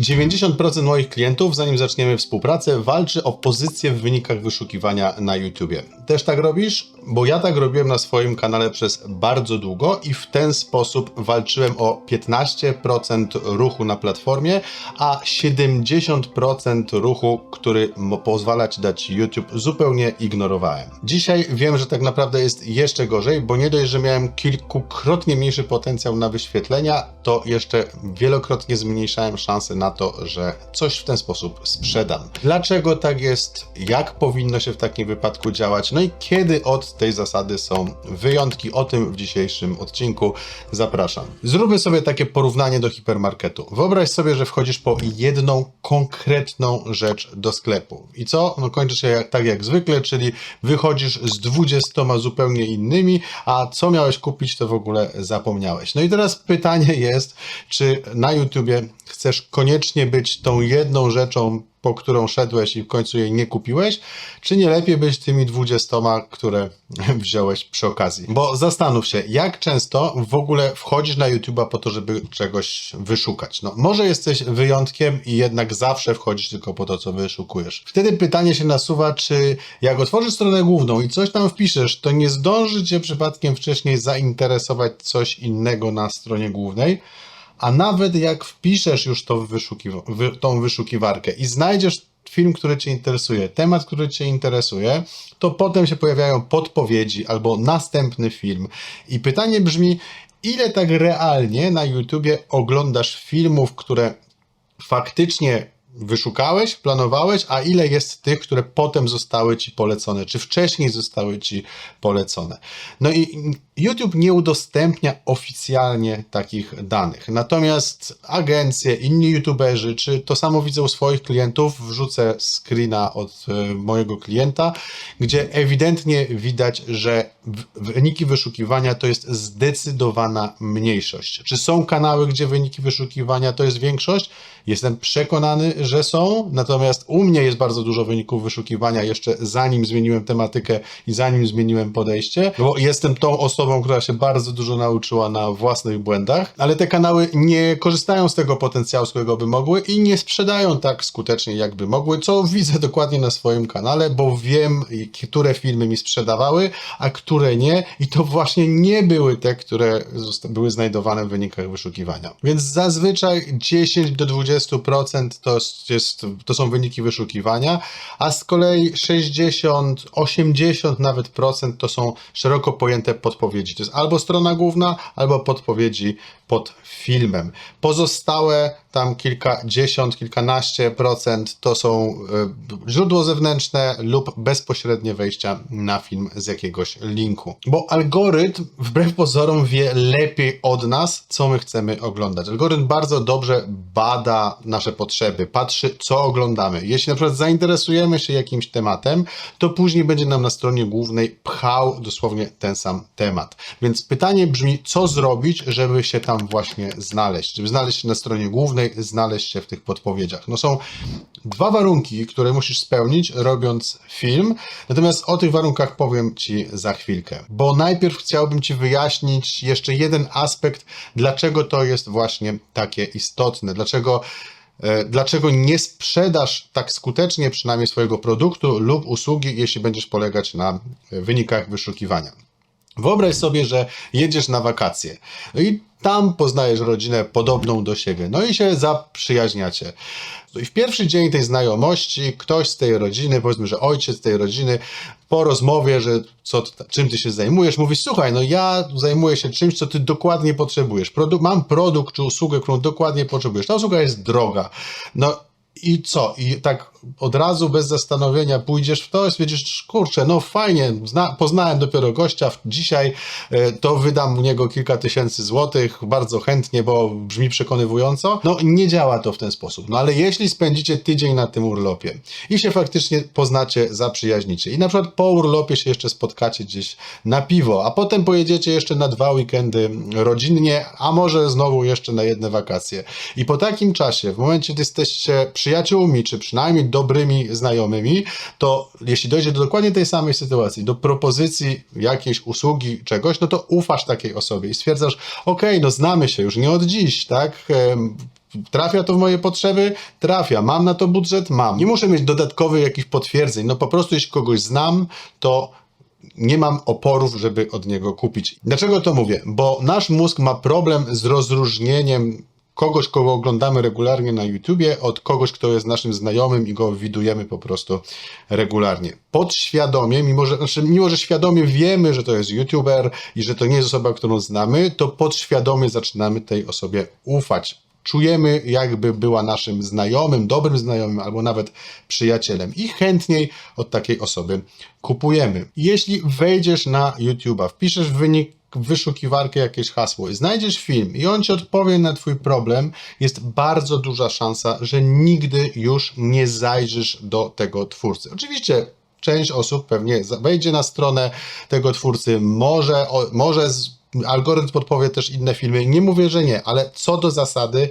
90% moich klientów, zanim zaczniemy współpracę, walczy o pozycję w wynikach wyszukiwania na YouTubie. Też tak robisz? Bo ja tak robiłem na swoim kanale przez bardzo długo i w ten sposób walczyłem o 15% ruchu na platformie, a 70% ruchu, który pozwala ci dać YouTube, zupełnie ignorowałem. Dzisiaj wiem, że tak naprawdę jest jeszcze gorzej, bo nie dość, że miałem kilkukrotnie mniejszy potencjał na wyświetlenia, to jeszcze wielokrotnie zmniejszałem szanse na to, że coś w ten sposób sprzedam. Dlaczego tak jest? Jak powinno się w takim wypadku działać? No i kiedy od tej zasady są wyjątki? O tym w dzisiejszym odcinku zapraszam. Zróbmy sobie takie porównanie do hipermarketu. Wyobraź sobie, że wchodzisz po jedną konkretną rzecz do sklepu. I co? No kończy się jak, tak jak zwykle, czyli wychodzisz z 20 zupełnie innymi, a co miałeś kupić, to w ogóle zapomniałeś. No i teraz pytanie jest, czy na YouTubie chcesz koniecznie być tą jedną rzeczą, po którą szedłeś i w końcu jej nie kupiłeś, czy nie lepiej być tymi dwudziestoma, które wziąłeś przy okazji? Bo zastanów się, jak często w ogóle wchodzisz na YouTube'a po to, żeby czegoś wyszukać? No, może jesteś wyjątkiem i jednak zawsze wchodzisz tylko po to, co wyszukujesz. Wtedy pytanie się nasuwa, czy jak otworzysz stronę główną i coś tam wpiszesz, to nie zdąży cię przypadkiem wcześniej zainteresować coś innego na stronie głównej, a nawet jak wpiszesz już to wyszukiwa- wy- tą wyszukiwarkę i znajdziesz film, który Cię interesuje, temat, który Cię interesuje, to potem się pojawiają podpowiedzi albo następny film. I pytanie brzmi, ile tak realnie na YouTubie oglądasz filmów, które faktycznie wyszukałeś, planowałeś, a ile jest tych, które potem zostały ci polecone, czy wcześniej zostały ci polecone. No i YouTube nie udostępnia oficjalnie takich danych. Natomiast agencje, inni YouTuberzy, czy to samo widzę u swoich klientów, wrzucę screena od e, mojego klienta, gdzie ewidentnie widać, że wyniki wyszukiwania to jest zdecydowana mniejszość. Czy są kanały, gdzie wyniki wyszukiwania to jest większość? Jestem przekonany, że są, natomiast u mnie jest bardzo dużo wyników wyszukiwania jeszcze zanim zmieniłem tematykę i zanim zmieniłem podejście, bo jestem tą osobą, która się bardzo dużo nauczyła na własnych błędach, ale te kanały nie korzystają z tego potencjału, z którego by mogły i nie sprzedają tak skutecznie, jakby mogły, co widzę dokładnie na swoim kanale, bo wiem, które filmy mi sprzedawały, a które nie i to właśnie nie były te, które były znajdowane w wynikach wyszukiwania. Więc zazwyczaj 10 do 20% to, jest, to są wyniki wyszukiwania, a z kolei 60, 80 nawet procent to są szeroko pojęte podpowiedzi. To jest albo strona główna, albo podpowiedzi pod filmem. Pozostałe tam kilkadziesiąt, kilkanaście procent to są e, źródło zewnętrzne lub bezpośrednie wejścia na film z jakiegoś linku. Bo algorytm wbrew pozorom wie lepiej od nas, co my chcemy oglądać. Algorytm bardzo dobrze bada nasze potrzeby, patrzy, co oglądamy. Jeśli na przykład zainteresujemy się jakimś tematem, to później będzie nam na stronie głównej pchał dosłownie ten sam temat. Więc pytanie brzmi, co zrobić, żeby się tam właśnie znaleźć? Żeby znaleźć się na stronie głównej, znaleźć się w tych podpowiedziach. No są dwa warunki, które musisz spełnić, robiąc film. Natomiast o tych warunkach powiem Ci za chwilkę. Bo najpierw chciałbym Ci wyjaśnić jeszcze jeden aspekt, dlaczego to jest właśnie takie istotne. Dlaczego e, Dlaczego nie sprzedasz tak skutecznie przynajmniej swojego produktu lub usługi, jeśli będziesz polegać na wynikach wyszukiwania? Wyobraź sobie, że jedziesz na wakacje no i tam poznajesz rodzinę podobną do siebie, no i się zaprzyjaźniacie. I w pierwszy dzień tej znajomości ktoś z tej rodziny, powiedzmy, że ojciec tej rodziny, po rozmowie, że co, czym ty się zajmujesz, mówi, słuchaj, no ja zajmuję się czymś, co ty dokładnie potrzebujesz. Produ- mam produkt czy usługę, którą dokładnie potrzebujesz. Ta usługa jest droga. No i co? I tak od razu, bez zastanowienia pójdziesz w to i stwierdzisz, kurczę, no fajnie, zna, poznałem dopiero gościa, dzisiaj e, to wydam u niego kilka tysięcy złotych, bardzo chętnie, bo brzmi przekonywująco. No nie działa to w ten sposób. No ale jeśli spędzicie tydzień na tym urlopie i się faktycznie poznacie, zaprzyjaźnicie i na przykład po urlopie się jeszcze spotkacie gdzieś na piwo, a potem pojedziecie jeszcze na dwa weekendy rodzinnie, a może znowu jeszcze na jedne wakacje. I po takim czasie, w momencie, gdy jesteście przyjaciółmi, czy przynajmniej dobrymi znajomymi, to jeśli dojdzie do dokładnie tej samej sytuacji, do propozycji jakiejś usługi, czegoś, no to ufasz takiej osobie i stwierdzasz, okej, no znamy się już nie od dziś, tak? Trafia to w moje potrzeby? Trafia. Mam na to budżet? Mam. Nie muszę mieć dodatkowych jakichś potwierdzeń. No po prostu jeśli kogoś znam, to nie mam oporów, żeby od niego kupić. Dlaczego to mówię? Bo nasz mózg ma problem z rozróżnieniem kogoś, kogo oglądamy regularnie na YouTubie, od kogoś, kto jest naszym znajomym i go widujemy po prostu regularnie. Podświadomie, mimo że, znaczy, mimo że świadomie wiemy, że to jest YouTuber i że to nie jest osoba, którą znamy, to podświadomie zaczynamy tej osobie ufać czujemy, jakby była naszym znajomym, dobrym znajomym albo nawet przyjacielem i chętniej od takiej osoby kupujemy. Jeśli wejdziesz na YouTube'a, wpiszesz wynik wyszukiwarkę jakieś hasło i znajdziesz film i on ci odpowie na twój problem, jest bardzo duża szansa, że nigdy już nie zajrzysz do tego twórcy. Oczywiście część osób pewnie wejdzie na stronę tego twórcy, może, może z, algorytm podpowie też inne filmy. Nie mówię, że nie, ale co do zasady,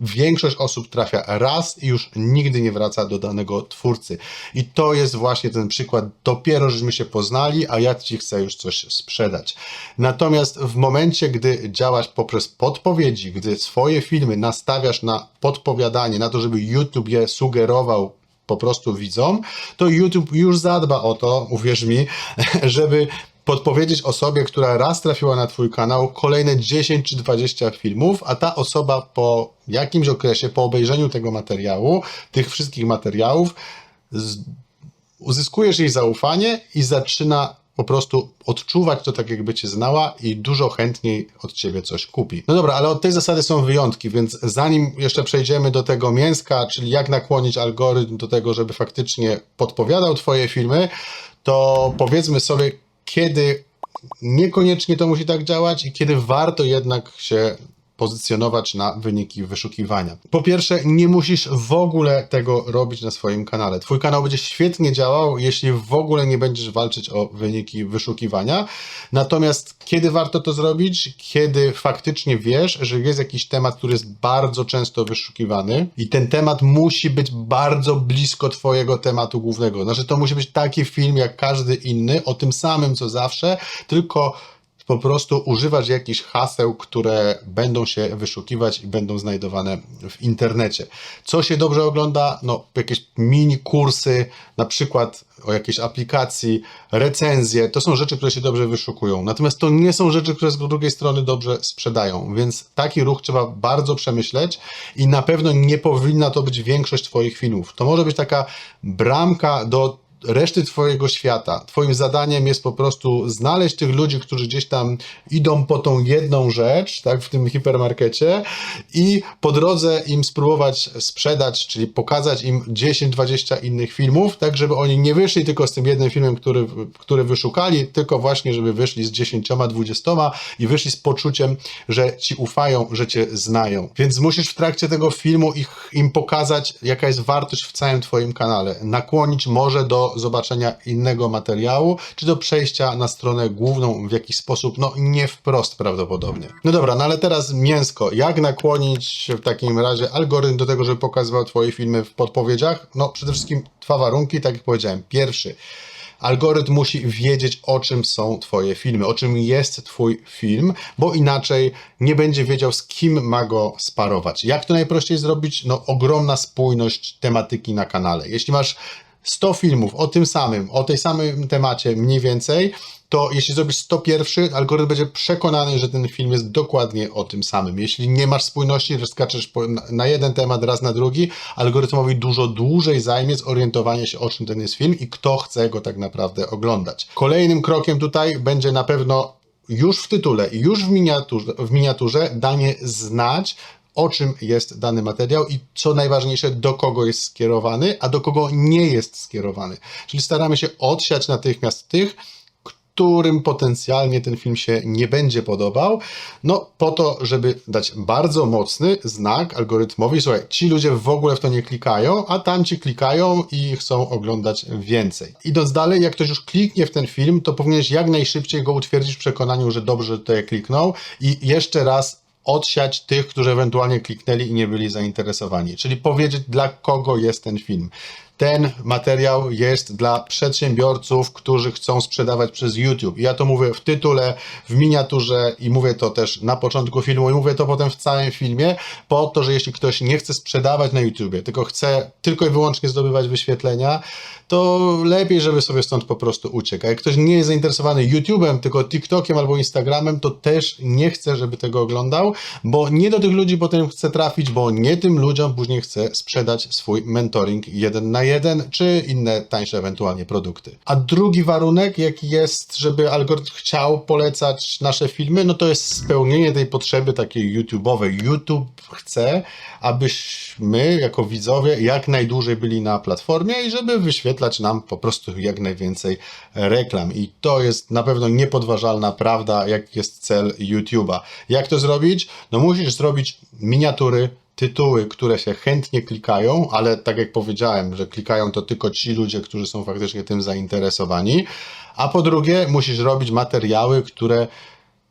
większość osób trafia raz i już nigdy nie wraca do danego twórcy. I to jest właśnie ten przykład. Dopiero żeśmy się poznali, a ja ci chcę już coś sprzedać. Natomiast w momencie, gdy działasz poprzez podpowiedzi, gdy swoje filmy nastawiasz na podpowiadanie, na to, żeby YouTube je sugerował po prostu widzom, to YouTube już zadba o to, uwierz mi, żeby podpowiedzieć osobie, która raz trafiła na Twój kanał, kolejne 10 czy 20 filmów, a ta osoba po jakimś okresie, po obejrzeniu tego materiału, tych wszystkich materiałów, uzyskujesz jej zaufanie i zaczyna po prostu odczuwać to tak, jakby cię znała i dużo chętniej od ciebie coś kupi. No dobra, ale od tej zasady są wyjątki, więc zanim jeszcze przejdziemy do tego mięska, czyli jak nakłonić algorytm do tego, żeby faktycznie podpowiadał twoje filmy, to powiedzmy sobie, kiedy niekoniecznie to musi tak działać i kiedy warto jednak się pozycjonować na wyniki wyszukiwania. Po pierwsze, nie musisz w ogóle tego robić na swoim kanale. Twój kanał będzie świetnie działał, jeśli w ogóle nie będziesz walczyć o wyniki wyszukiwania. Natomiast kiedy warto to zrobić? Kiedy faktycznie wiesz, że jest jakiś temat, który jest bardzo często wyszukiwany i ten temat musi być bardzo blisko twojego tematu głównego. Znaczy to musi być taki film jak każdy inny, o tym samym co zawsze, tylko po prostu używać jakichś haseł, które będą się wyszukiwać i będą znajdowane w internecie. Co się dobrze ogląda? No, jakieś mini kursy, na przykład o jakiejś aplikacji, recenzje, to są rzeczy, które się dobrze wyszukują. Natomiast to nie są rzeczy, które z drugiej strony dobrze sprzedają, więc taki ruch trzeba bardzo przemyśleć i na pewno nie powinna to być większość Twoich filmów. To może być taka bramka do reszty Twojego świata. Twoim zadaniem jest po prostu znaleźć tych ludzi, którzy gdzieś tam idą po tą jedną rzecz, tak, w tym hipermarkecie i po drodze im spróbować sprzedać, czyli pokazać im 10-20 innych filmów, tak, żeby oni nie wyszli tylko z tym jednym filmem, który, który wyszukali, tylko właśnie, żeby wyszli z 10-20 i wyszli z poczuciem, że Ci ufają, że Cię znają. Więc musisz w trakcie tego filmu ich, im pokazać, jaka jest wartość w całym Twoim kanale. Nakłonić może do zobaczenia innego materiału, czy do przejścia na stronę główną w jakiś sposób, no nie wprost prawdopodobnie. No dobra, no ale teraz mięsko. Jak nakłonić w takim razie algorytm do tego, żeby pokazywał Twoje filmy w podpowiedziach? No przede wszystkim dwa warunki, tak jak powiedziałem. Pierwszy, algorytm musi wiedzieć, o czym są Twoje filmy, o czym jest Twój film, bo inaczej nie będzie wiedział, z kim ma go sparować. Jak to najprościej zrobić? No, ogromna spójność tematyki na kanale. Jeśli masz 100 filmów o tym samym, o tej samym temacie mniej więcej, to jeśli zrobisz 101, algorytm będzie przekonany, że ten film jest dokładnie o tym samym. Jeśli nie masz spójności, skaczesz na jeden temat, raz na drugi, algorytmowi dużo dłużej zajmie zorientowanie się, o czym ten jest film i kto chce go tak naprawdę oglądać. Kolejnym krokiem tutaj będzie na pewno już w tytule i już w miniaturze, w miniaturze danie znać, o czym jest dany materiał i co najważniejsze, do kogo jest skierowany, a do kogo nie jest skierowany. Czyli staramy się odsiać natychmiast tych, którym potencjalnie ten film się nie będzie podobał, no po to, żeby dać bardzo mocny znak algorytmowi, słuchaj, ci ludzie w ogóle w to nie klikają, a tamci klikają i chcą oglądać więcej. Idąc dalej, jak ktoś już kliknie w ten film, to powinieneś jak najszybciej go utwierdzić w przekonaniu, że dobrze tutaj kliknął i jeszcze raz odsiać tych, którzy ewentualnie kliknęli i nie byli zainteresowani. Czyli powiedzieć, dla kogo jest ten film. Ten materiał jest dla przedsiębiorców, którzy chcą sprzedawać przez YouTube. Ja to mówię w tytule, w miniaturze i mówię to też na początku filmu i mówię to potem w całym filmie, po to, że jeśli ktoś nie chce sprzedawać na YouTubie, tylko chce tylko i wyłącznie zdobywać wyświetlenia, to lepiej, żeby sobie stąd po prostu uciekł. A jak ktoś nie jest zainteresowany YouTube'em, tylko TikTokiem albo Instagramem, to też nie chce, żeby tego oglądał, bo nie do tych ludzi potem chce trafić, bo nie tym ludziom później chce sprzedać swój mentoring jeden na jeden, czy inne tańsze ewentualnie produkty. A drugi warunek, jaki jest, żeby algorytm chciał polecać nasze filmy, no to jest spełnienie tej potrzeby takiej YouTube'owej. YouTube chce, abyśmy jako widzowie jak najdłużej byli na platformie i żeby wyświetlać nam po prostu jak najwięcej reklam. I to jest na pewno niepodważalna prawda, jak jest cel YouTube'a. Jak to zrobić? No musisz zrobić miniatury, tytuły, które się chętnie klikają, ale tak jak powiedziałem, że klikają to tylko ci ludzie, którzy są faktycznie tym zainteresowani. A po drugie, musisz robić materiały, które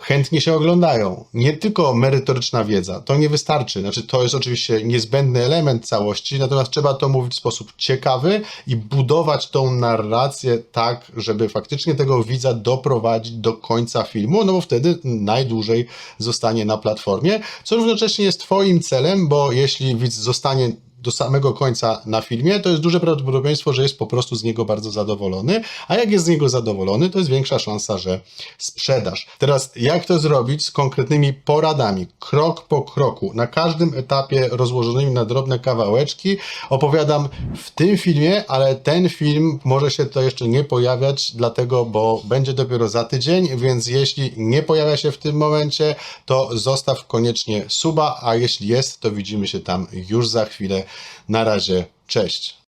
chętnie się oglądają. Nie tylko merytoryczna wiedza, to nie wystarczy. Znaczy, to jest oczywiście niezbędny element całości, natomiast trzeba to mówić w sposób ciekawy i budować tą narrację tak, żeby faktycznie tego widza doprowadzić do końca filmu, no bo wtedy najdłużej zostanie na platformie, co równocześnie jest Twoim celem, bo jeśli widz zostanie do samego końca na filmie, to jest duże prawdopodobieństwo, że jest po prostu z niego bardzo zadowolony, a jak jest z niego zadowolony, to jest większa szansa, że sprzedasz. Teraz jak to zrobić z konkretnymi poradami, krok po kroku, na każdym etapie rozłożonymi na drobne kawałeczki opowiadam w tym filmie, ale ten film może się to jeszcze nie pojawiać, dlatego, bo będzie dopiero za tydzień, więc jeśli nie pojawia się w tym momencie, to zostaw koniecznie suba, a jeśli jest, to widzimy się tam już za chwilę. Na razie, cześć.